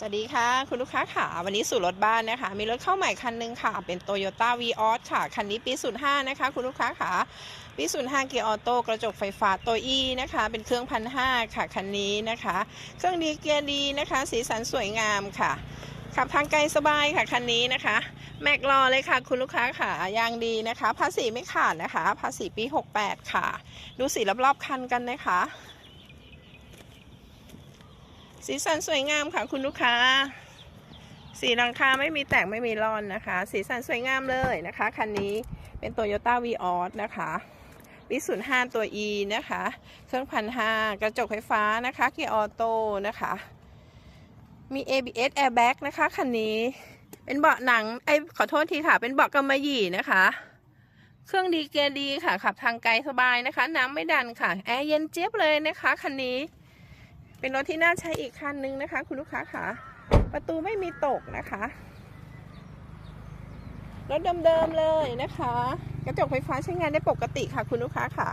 สวัสดีค่ะ คุณลูกค้าค่ะวันนี้สู่รถบ้านนะคะ มีรถเข้าใหม่คันหนึงค่ะ เป็น Toyota v ีออสค่ะ คันนี้ปี 05 นะคะ คุณลูกค้าค่ะปี 05 เกียร์ออโต้กระจกไฟฟ้าตัวอีนะคะ เป็นเครื่องพันห้าค่ะ คันนี้นะคะ เครื่องดีเกียร์ดีนะคะ สีสันสวยงามค่ะ ขับทางไกลสบายค่ะ คันนี้นะคะ แม็กรอเลยค่ะ คุณลูกค้าค่ะยางดีนะคะ ภาษีไม่ขาดนะคะ ภาษีปี 68 ค่ะ ดูสีรอบๆคันกันนะคะ สีสันสวยงามค่ะคุณลูกค้า สีหลังคาไม่มีแตกไม่มีร่อนนะคะ สีสันสวยงามเลยนะคะ คันนี้เป็น Toyota v ีออสนะคะปี05ตัว E นะคะ เครื่องพันห้ากระจกไฟฟ้านะคะเกียร์ออโต้นะคะ มี ABS airbag นะคะ คันนี้ เป็นเบาะหนังไอขอโทษทีค่ะ เป็นเบาะกำมะหยี่นะคะ เครื่องดีเกียร์ดีค่ะ ขับทางไกลสบายนะคะ น้ำไม่ดันค่ะ แอร์เย็นเจี๊ยบเลยนะคะ คันนี้ เป็นรถที่น่าใช้อีกคันนึงนะคะ คุณลูกค้าค่ะ ประตูไม่มีตกนะคะ รถเดิมๆเลยนะคะ กระจกไฟฟ้าใช้งานได้ปกติค่ะ คุณลูกค้าค่ะ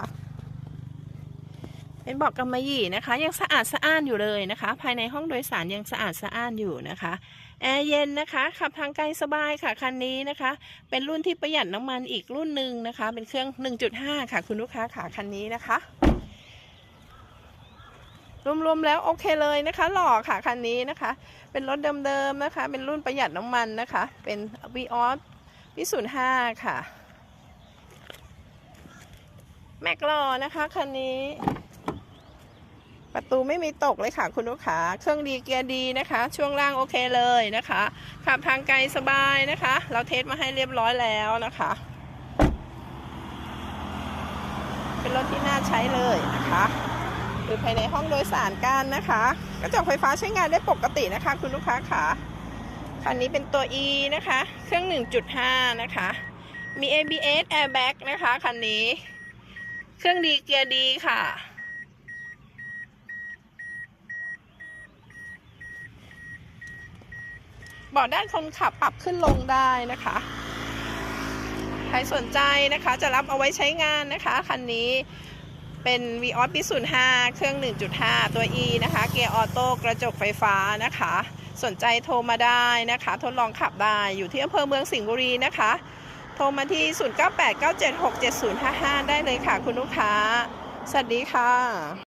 เป็นเบอกกำมะหยี่นะคะ ยังสะอาดสะอ้านอยู่เลยนะคะ ภายในห้องโดยสารยังสะอาดสะอ้านอยู่นะคะแอร์เย็นนะคะขับทางไกลสบายค่ะคันนี้นะคะ เป็นรุ่นที่ประหยัดน้ำมันอีกรุ่นหนึ่งนะคะ เป็นเครื่อง 1.5 ค่ะ คุณลูกค้าค่ะคันนี้นะคะ รวมๆแล้วโอเคเลยนะคะหล่อค่ะคันนี้นะคะ เป็นรถเดิมๆนะคะ เป็นรุ่นประหยัดน้ำมันนะคะ เป็น v ีออสปีศูนย์ห้าค่ะ แม็กลอนะคะคันนี้ ประตูไม่มีตกเลยค่ะคุณลูกค้าเครื่องดีเกียร์ดีนะคะ ช่วงล่างโอเคเลยนะคะขับทางไกลสบายนะคะ เราเทสมาให้เรียบร้อยแล้วนะคะ เป็นรถที่น่าใช้เลยนะคะ หรือภายในห้องโดยสารกันนะคะ กระจกไฟฟ้าใช้งานได้ปกตินะคะ คุณลูกค้าค่ะคันนี้เป็นตัว E นะคะ เครื่อง 1.5 นะคะ มี ABS airbag นะคะคันนี้ เครื่องดีเกียร์ดีค่ะเบาะด้านคนขับปรับขึ้นลงได้นะคะ ใครสนใจนะคะจะรับเอาไว้ใช้งานนะคะคันนี้ เป็น v ีออสปี05เครื่อง 1.5 ตัว E นะคะ เกียร์ออโต้กระจกไฟฟ้านะคะ สนใจโทรมาได้นะคะ ทดลองขับได้อยู่ที่อำเภอเมืองสิงห์บุรีนะคะ โทรมาที่ 0989767055 ได้เลยค่ะคุณลูกค้า สวัสดีค่ะ